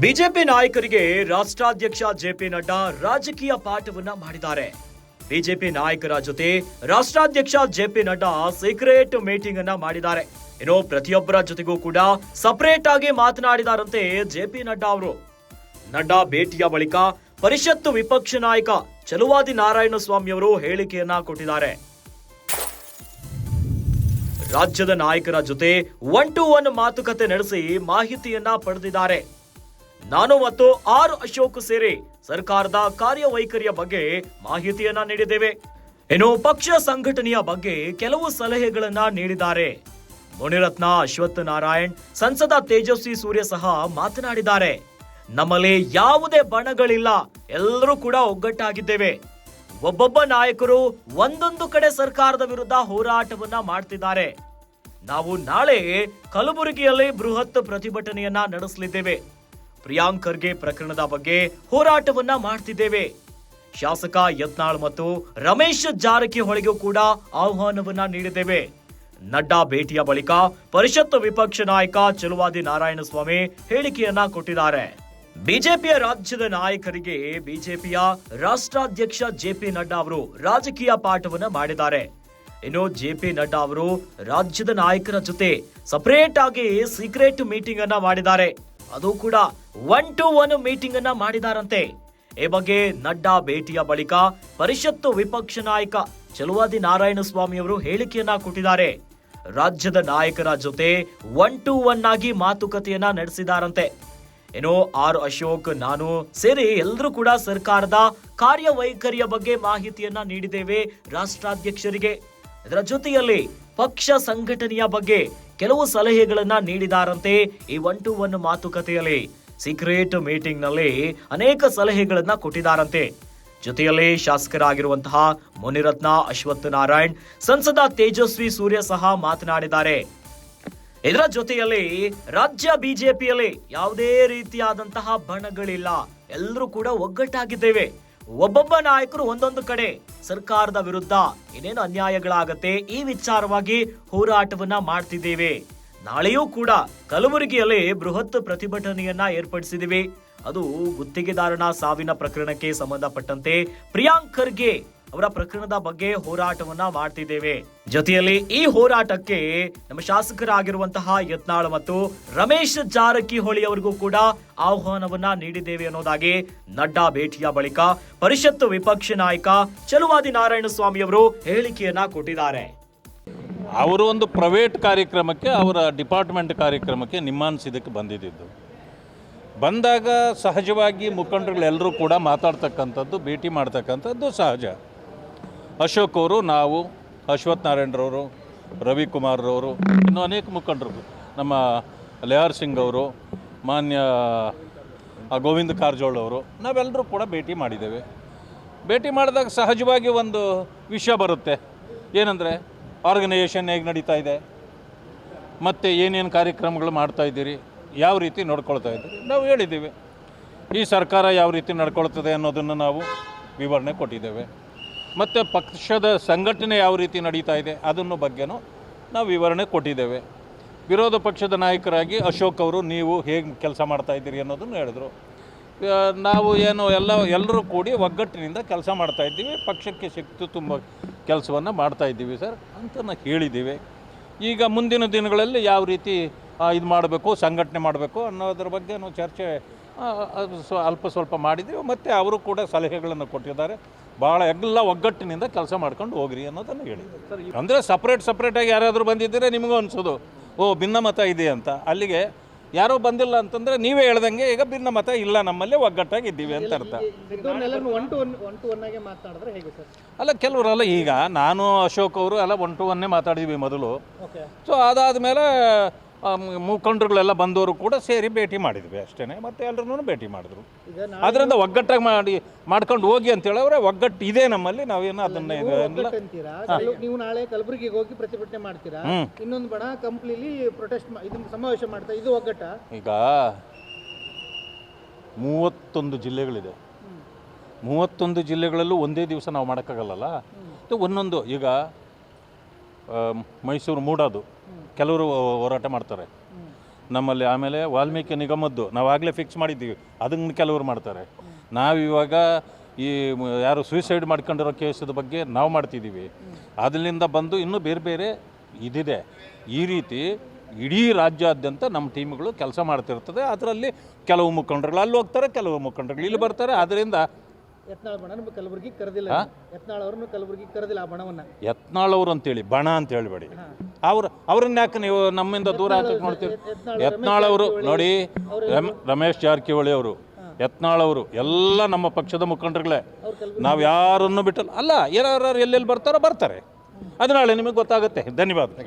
BJP ನಾಯಕರಿಗೆ ರಾಷ್ಟ್ರಾಧ್ಯಕ್ಷ JP Nadda ರಾಜಕೀಯ ಪಾಠವನ್ನ ಮಾಡಿದ್ದಾರೆ. ಬಿಜೆಪಿ ನಾಯಕರ ಜೊತೆ ರಾಷ್ಟ್ರಾಧ್ಯಕ್ಷ ಜೆಪಿ ನಡ್ಡಾ ಸೀಕ್ರೆಟ್ ಮೀಟಿಂಗ್ ಅನ್ನ ಮಾಡಿದ್ದಾರೆ. ಇನ್ನು ಪ್ರತಿಯೊಬ್ಬರ ಜೊತೆಗೂ ಕೂಡ ಸಪರೇಟ್ ಆಗಿ ಮಾತನಾಡಿದಾರಂತೆ ಜೆಪಿ ನಡ್ಡಾ ಅವರು. ನಡ್ಡಾ ಭೇಟಿಯ ಬಳಿಕ ಪರಿಷತ್ತು ವಿಪಕ್ಷ ನಾಯಕ ಚಲುವಾದಿ ನಾರಾಯಣ ಸ್ವಾಮಿ ಅವರು ಹೇಳಿಕೆಯನ್ನ ಕೊಟ್ಟಿದ್ದಾರೆ. ರಾಜ್ಯದ ನಾಯಕರ ಜೊತೆ ಒನ್ ಟು ಒನ್ ಮಾತುಕತೆ ನಡೆಸಿ ಮಾಹಿತಿಯನ್ನ ಪಡೆದಿದ್ದಾರೆ. ನಾನು ಮತ್ತು ಆರ್ ಅಶೋಕ್ ಸೇರಿ ಸರ್ಕಾರದ ಕಾರ್ಯವೈಖರಿಯ ಬಗ್ಗೆ ಮಾಹಿತಿಯನ್ನ ನೀಡಿದ್ದೇವೆ. ಇನ್ನು ಪಕ್ಷ ಸಂಘಟನೆಯ ಬಗ್ಗೆ ಕೆಲವು ಸಲಹೆಗಳನ್ನ ನೀಡಿದ್ದಾರೆ. ಮುನಿರತ್ನ ಅಶ್ವತ್ಥ ನಾರಾಯಣ್ ಸಂಸದ ತೇಜಸ್ವಿ ಸೂರ್ಯ ಸಹ ಮಾತನಾಡಿದ್ದಾರೆ. ನಮ್ಮಲ್ಲಿ ಯಾವುದೇ ಬಣಗಳಿಲ್ಲ. ಎಲ್ಲರೂ ಕೂಡ ಒಗ್ಗಟ್ಟಾಗಿದ್ದೇವೆ. ಒಬ್ಬೊಬ್ಬ ನಾಯಕರು ಒಂದೊಂದು ಕಡೆ ಸರ್ಕಾರದ ವಿರುದ್ಧ ಹೋರಾಟವನ್ನ ಮಾಡ್ತಿದ್ದಾರೆ. ನಾವು ನಾಳೆ ಕಲಬುರಗಿಯಲ್ಲಿ ಬೃಹತ್ ಪ್ರತಿಭಟನೆಯನ್ನ ನಡೆಸಲಿದ್ದೇವೆ. ಪ್ರಿಯಾಂಕ್ ಖರ್ಗೆ ಪ್ರಕರಣದ ಬಗ್ಗೆ ಹೋರಾಟವನ್ನ ಮಾಡ್ತಿದ್ದೇವೆ. ಶಾಸಕ ಯತ್ನಾಳ್ ಮತ್ತು ರಮೇಶ್ ಜಾರಕಿಹೊಳಿಗೂ ಕೂಡ ಆಹ್ವಾನವನ್ನ ನೀಡಿದ್ದೇವೆ. ನಡ್ಡಾ ಭೇಟಿಯ ಬಳಿಕ ಪರಿಷತ್ ವಿಪಕ್ಷ ನಾಯಕ ಚಲುವಾದಿ ನಾರಾಯಣಸ್ವಾಮಿ ಹೇಳಿಕೆಯನ್ನ ಕೊಟ್ಟಿದ್ದಾರೆ. ಬಿಜೆಪಿಯ ರಾಜ್ಯದ ನಾಯಕರಿಗೆ ಬಿಜೆಪಿಯ ರಾಷ್ಟ್ರಾಧ್ಯಕ್ಷ ಜೆ ಪಿ ನಡ್ಡಾ ಅವರು ರಾಜಕೀಯ ಪಾಠವನ್ನ ಮಾಡಿದ್ದಾರೆ. ಇನ್ನು ಜೆ ಪಿ ನಡ್ಡಾ ಅವರು ರಾಜ್ಯದ ನಾಯಕರ ಜೊತೆ ಸಪರೇಟ್ ಆಗಿ ಸೀಕ್ರೆಟ್ ಮೀಟಿಂಗ್ ಅನ್ನ ಮಾಡಿದ್ದಾರೆ. ಅದು ಕೂಡ ಒನ್ ಟು ಒನ್ ಮೀಟಿಂಗ್ ಅನ್ನ ಮಾಡಿದಾರಂತೆ. ಈ ಬಗ್ಗೆ ನಡ್ಡಾ ಭೇಟಿಯ ಬಳಿಕ ಪರಿಷತ್ತು ವಿಪಕ್ಷ ನಾಯಕ ಚಲುವಾದಿ ನಾರಾಯಣ ಸ್ವಾಮಿ ಅವರು ಹೇಳಿಕೆಯನ್ನ ಕೊಟ್ಟಿದ್ದಾರೆ. ರಾಜ್ಯದ ನಾಯಕರ ಜೊತೆ ಒನ್ ಟು ಒನ್ ಆಗಿ ಮಾತುಕತೆಯನ್ನ ನಡೆಸಿದಾರಂತೆ. ಏನೋ ಆರ್ ಅಶೋಕ್, ನಾನು ಸೇರಿ ಎಲ್ಲರೂ ಕೂಡ ಸರ್ಕಾರದ ಕಾರ್ಯವೈಖರಿಯ ಬಗ್ಗೆ ಮಾಹಿತಿಯನ್ನ ನೀಡಿದ್ದೇವೆ ರಾಷ್ಟ್ರಾಧ್ಯಕ್ಷರಿಗೆ. ಇದರ ಜೊತೆಯಲ್ಲಿ ಪಕ್ಷ ಸಂಘಟನೆಯ ಬಗ್ಗೆ ಕೆಲವು ಸಲಹೆಗಳನ್ನ ನೀಡಿದಾರಂತೆ ಈ ಒನ್ ಟು ಒನ್ ಮಾತುಕತೆಯಲ್ಲಿ. ಸೀಕ್ರೆಟ್ ಮೀಟಿಂಗ್ನಲ್ಲಿ ಅನೇಕ ಸಲಹೆಗಳನ್ನ ಕೊಟ್ಟಿದಾರಂತೆ. ಜೊತೆಯಲ್ಲಿ ಶಾಸಕರಾಗಿರುವಂತಹ ಮುನಿರತ್ನ ಅಶ್ವತ್ಥ ನಾರಾಯಣ್, ಸಂಸದ ತೇಜಸ್ವಿ ಸೂರ್ಯ ಸಹ ಮಾತನಾಡಿದ್ದಾರೆ. ಇದರ ಜೊತೆಯಲ್ಲಿ ರಾಜ್ಯ ಬಿಜೆಪಿಯಲ್ಲಿ ಯಾವುದೇ ರೀತಿಯಾದಂತಹ ಬಣಗಳಿಲ್ಲ. ಎಲ್ಲರೂ ಕೂಡ ಒಗ್ಗಟ್ಟಾಗಿದ್ದೇವೆ. ಒಬ್ಬೊಬ್ಬ ನಾಯಕರು ಒಂದೊಂದು ಕಡೆ ಸರ್ಕಾರದ ವಿರುದ್ಧ ಏನೇನು ಅನ್ಯಾಯಗಳಾಗತ್ತೆ ಈ ವಿಚಾರವಾಗಿ ಹೋರಾಟವನ್ನ ಮಾಡ್ತಿದ್ದೇವೆ. ನಾಳೆಯೂ ಕೂಡ ಕಲಬುರಗಿಯಲ್ಲಿ ಬೃಹತ್ ಪ್ರತಿಭಟನೆಯನ್ನ ಏರ್ಪಡಿಸಿದ್ದೀವಿ ಅದು ಗುತ್ತಿಗೆದಾರನ ಸಾವಿನ ಪ್ರಕರಣಕ್ಕೆ ಸಂಬಂಧಪಟ್ಟಂತೆ ಪ್ರಿಯಾಂಕ್ ಖರ್ಗೆ ಅವರ ಪ್ರಕರಣದ ಬಗ್ಗೆ ಹೋರಾಟವನ್ನ ಮಾಡ್ತಿದ್ದೇವೆ. ಜೊತೆಯಲ್ಲಿ ಈ ಹೋರಾಟಕ್ಕೆ ನಮ್ಮ ಶಾಸಕರಾಗಿರುವಂತಹ ಯತ್ನಾಳ್ ಮತ್ತು ರಮೇಶ್ ಜಾರಕಿಹೊಳಿ ಅವರಿಗೂ ಕೂಡ ಆಹ್ವಾನವನ್ನ ನೀಡಿದ್ದೇವೆ ಅನ್ನೋದಾಗಿ ನಡ್ಡಾ ಭೇಟಿಯ ಬಳಿಕ ಪರಿಷತ್ತು ವಿಪಕ್ಷ ನಾಯಕ ಚಲುವಾದಿ ನಾರಾಯಣ ಸ್ವಾಮಿ ಅವರು ಹೇಳಿಕೆಯನ್ನ ಕೊಟ್ಟಿದ್ದಾರೆ. ಅವರು ಒಂದು ಪ್ರೈವೇಟ್ ಕಾರ್ಯಕ್ರಮಕ್ಕೆ, ಅವರ ಡಿಪಾರ್ಟ್ಮೆಂಟ್ ಕಾರ್ಯಕ್ರಮಕ್ಕೆ ನಿಮ್ಮಾನ್ಸಿದಕ್ಕೆ ಬಂದಿದ್ದು. ಬಂದಾಗ ಸಹಜವಾಗಿ ಮುಖಂಡರುಗಳೆಲ್ಲರೂ ಕೂಡ ಮಾತಾಡ್ತಕ್ಕಂಥದ್ದು, ಭೇಟಿ ಮಾಡ್ತಕ್ಕಂಥದ್ದು ಸಹಜ. ಅಶೋಕ್ ಅವರು ನಾವು ಅಶ್ವಥ್ ನಾರಾಯಣರವರು ರವಿಕುಮಾರ್ರವರು, ಇನ್ನೂ ಅನೇಕ ಮುಖಂಡರು, ನಮ್ಮ ಲೆಹರ್ ಸಿಂಗ್ ಅವರು ಮಾನ್ಯ ಗೋವಿಂದ ಕಾರಜೋಳ ಅವರು ನಾವೆಲ್ಲರೂ ಕೂಡ ಭೇಟಿ ಮಾಡಿದ್ದೇವೆ. ಭೇಟಿ ಮಾಡಿದಾಗ ಸಹಜವಾಗಿ ಒಂದು ವಿಷಯ ಬರುತ್ತೆ. ಏನಂದರೆ ಆರ್ಗನೈಸೇಷನ್ ಹೇಗೆ ನಡೀತಾ ಇದೆ, ಮತ್ತು ಏನೇನು ಕಾರ್ಯಕ್ರಮಗಳು ಮಾಡ್ತಾ ಇದ್ದೀರಿ, ಯಾವ ರೀತಿ ನೋಡ್ಕೊಳ್ತಾ ಇದ್ದೀರಿ, ನಾವು ಹೇಳಿದ್ದೀವಿ. ಈ ಸರ್ಕಾರ ಯಾವ ರೀತಿ ನಡ್ಕೊಳ್ತದೆ ಅನ್ನೋದನ್ನು ನಾವು ವಿವರಣೆ ಕೊಟ್ಟಿದ್ದೇವೆ. ಮತ್ತು ಪಕ್ಷದ ಸಂಘಟನೆ ಯಾವ ರೀತಿ ನಡೀತಾ ಇದೆ, ಅದನ್ನು ಬಗ್ಗೆನೂ ನಾವು ವಿವರಣೆ ಕೊಟ್ಟಿದ್ದೇವೆ. ವಿರೋಧ ಪಕ್ಷದ ನಾಯಕರಾಗಿ ಅಶೋಕ್ ಅವರು, ನೀವು ಹೇಗೆ ಕೆಲಸ ಮಾಡ್ತಾ ಇದ್ದೀರಿ ಅನ್ನೋದನ್ನು ಹೇಳಿದರು. ನಾವು ಏನು ಎಲ್ಲ, ಎಲ್ಲರೂ ಕೂಡಿ ಒಗ್ಗಟ್ಟಿನಿಂದ ಕೆಲಸ ಮಾಡ್ತಾ ಇದ್ದೀವಿ. ಪಕ್ಷಕ್ಕೆ ಶಕ್ತಿ ತುಂಬ ಕೆಲಸವನ್ನು ಮಾಡ್ತಾ ಇದ್ದೀವಿ ಸರ್ ಅಂತ ನಾವು ಹೇಳಿದ್ದೀವಿ. ಈಗ ಮುಂದಿನ ದಿನಗಳಲ್ಲಿ ಯಾವ ರೀತಿ ಇದು ಮಾಡಬೇಕು, ಸಂಘಟನೆ ಮಾಡಬೇಕು ಅನ್ನೋದ್ರ ಬಗ್ಗೆ ನಾವು ಚರ್ಚೆ ಅಲ್ಪ ಸ್ವಲ್ಪ ಮಾಡಿದ್ದೀವಿ. ಮತ್ತು ಅವರು ಕೂಡ ಸಲಹೆಗಳನ್ನು ಕೊಟ್ಟಿದ್ದಾರೆ. ಭಾಳ ಎಲ್ಲ ಒಗ್ಗಟ್ಟಿನಿಂದ ಕೆಲಸ ಮಾಡ್ಕೊಂಡು ಹೋಗ್ರಿ ಅನ್ನೋದನ್ನು ಹೇಳಿ. ಅಂದರೆ ಸಪ್ರೇಟ್ ಸಪ್ರೇಟಾಗಿ ಯಾರಾದರೂ ಬಂದಿದ್ದರೆ ನಿಮಗೂ ಅನಿಸೋದು ಓ ಭಿನ್ನಮತ ಇದೆ ಅಂತ. ಅಲ್ಲಿಗೆ ಯಾರೋ ಬಂದಿಲ್ಲ ಅಂತಂದರೆ ನೀವೇ ಹೇಳ್ದಂಗೆ ಈಗ ಭಿನ್ನ ಮತ ಇಲ್ಲ ನಮ್ಮಲ್ಲಿ ಒಗ್ಗಟ್ಟಾಗಿದ್ದೀವಿ ಅಂತ ಅರ್ಥ. ಅಲ್ಲ ಕೆಲವರು to one one to one ಆಗಿ ಮಾತನಾಡಿದ್ರೆ ಹೇಗೆ ಸರ್? ಅಲ್ಲ ಕೆಲವರಲ್ಲ ಈಗ ನಾನು ಅಶೋಕ್ ಅವರು ಎಲ್ಲ ಒನ್ ಟು ಒನ್ನೇ ಮಾತಾಡಿದ್ವಿ ಮೊದಲು. ಓಕೆ ಸೊ ಅದಾದಮೇಲೆ ಮುಖಂಡರುಗಳೆಲ್ಲ ಬಂದವರು ಕೂಡ ಸೇರಿ ಭೇಟಿ ಮಾಡಿದ್ವಿ ಅಷ್ಟೇ ಮತ್ತೆ ಎಲ್ಲರೂ ಭೇಟಿ ಮಾಡಿದ್ರು. ಅದರಿಂದ ಒಗ್ಗಟ್ಟಾಗಿ ಮಾಡಿ ಮಾಡ್ಕೊಂಡು ಹೋಗಿ ಅಂತ ಹೇಳಿದ್ರೆ ಒಗ್ಗಟ್ಟು ಇದೆ ನಮ್ಮಲ್ಲಿ ನಾವೇನು ಅದನ್ನ ನೀವು ನಾಳೆ ಕಲಬುರಗಿಗೆ ಹೋಗಿ ಪ್ರತಿಭಟನೆ ಮಾಡ್ತೀರಾ? ಇನ್ನೊಂದು ಬಣ ಕಂಪ್ಲೀಲಿ ಪ್ರೊಟೆಸ್ಟ್ ಇದನ್ನ ಸಮಾವೇಶ ಮಾಡ್ತಾ ಇದು ಒಗ್ಗಟ್ಟ ಈಗ ಮೂವತ್ತೊಂದು ಜಿಲ್ಲೆಗಳಿದೆ. ಮೂವತ್ತೊಂದು ಜಿಲ್ಲೆಗಳಲ್ಲೂ ಒಂದೇ ದಿವಸ ನಾವು ಮಾಡೋಕ್ಕಾಗಲ್ಲಲ್ಲ? ಮತ್ತು ಒಂದೊಂದು ಈಗ ಮೈಸೂರು ಮೂಡೋದು. ಕೆಲವರು ಹೋರಾಟ ಮಾಡ್ತಾರೆ. ನಮ್ಮಲ್ಲಿ ಆಮೇಲೆ ವಾಲ್ಮೀಕಿ ನಿಗಮದ್ದು ನಾವು ಆಗಲೇ ಫಿಕ್ಸ್ ಮಾಡಿದ್ದೀವಿ. ಅದನ್ನು ಕೆಲವರು ಮಾಡ್ತಾರೆ. ನಾವಿವಾಗ ಈ ಯಾರು ಸೂಸೈಡ್ ಮಾಡ್ಕೊಂಡಿರೋ ಕೇಸದ ಬಗ್ಗೆ ನಾವು ಮಾಡ್ತಿದ್ದೀವಿ. ಅದರಿಂದ ಬಂದು ಇನ್ನೂ ಬೇರೆ ಬೇರೆ ಇದಿದೆ. ಈ ರೀತಿ ಇಡೀ ರಾಜ್ಯಾದ್ಯಂತ ನಮ್ಮ ಟೀಮ್ಗಳು ಕೆಲಸ ಮಾಡ್ತಿರ್ತದೆ. ಅದರಲ್ಲಿ ಕೆಲವು ಮುಖಂಡರುಗಳು ಅಲ್ಲಿ ಹೋಗ್ತಾರೆ, ಕೆಲವು ಮುಖಂಡರುಗಳು ಇಲ್ಲಿ ಬರ್ತಾರೆ. ಅದರಿಂದ ಯತ್ನಾಳ್ ಬಣ ಕಲಬುರಗಿ ಕರೆದಿಲ್ಲ ಯತ್ನಾಳ್ ಅವ್ರನ್ನು ಕಲಬುರಗಿ ಕರೆದಿಲ್ಲ ಆ ಬಣವನ್ನ. ಯತ್ನಾಳವ್ರು ಅಂತೇಳಿ ಬಣ ಅಂತ ಹೇಳ್ಬೇಡಿ ಅವ್ರು ಅವ್ರನ್ನ ಯಾಕೆ ನೀವು ನಮ್ಮಿಂದ ದೂರ ಹಾಕಕ್ಕೆ ನೋಡ್ತೀರಿ? ಯತ್ನಾಳವರು ನೋಡಿ ರಮ್- ರಮೇಶ್ ಜಾರಕಿಹೊಳಿ ಅವರು ಯತ್ನಾಳವರು ಎಲ್ಲ ನಮ್ಮ ಪಕ್ಷದ ಮುಖಂಡರುಗಳೇ. ನಾವು ಯಾರನ್ನು ಬಿಟ್ಟಲ್ಲ ಅಲ್ಲ ಯಾರು ಎಲ್ಲೆಲ್ಲಿ ಬರ್ತಾರೋ ಬರ್ತಾರೆ. ಅದು ನಾಳೆ ನಿಮಗೆ ಗೊತ್ತಾಗುತ್ತೆ. ಧನ್ಯವಾದ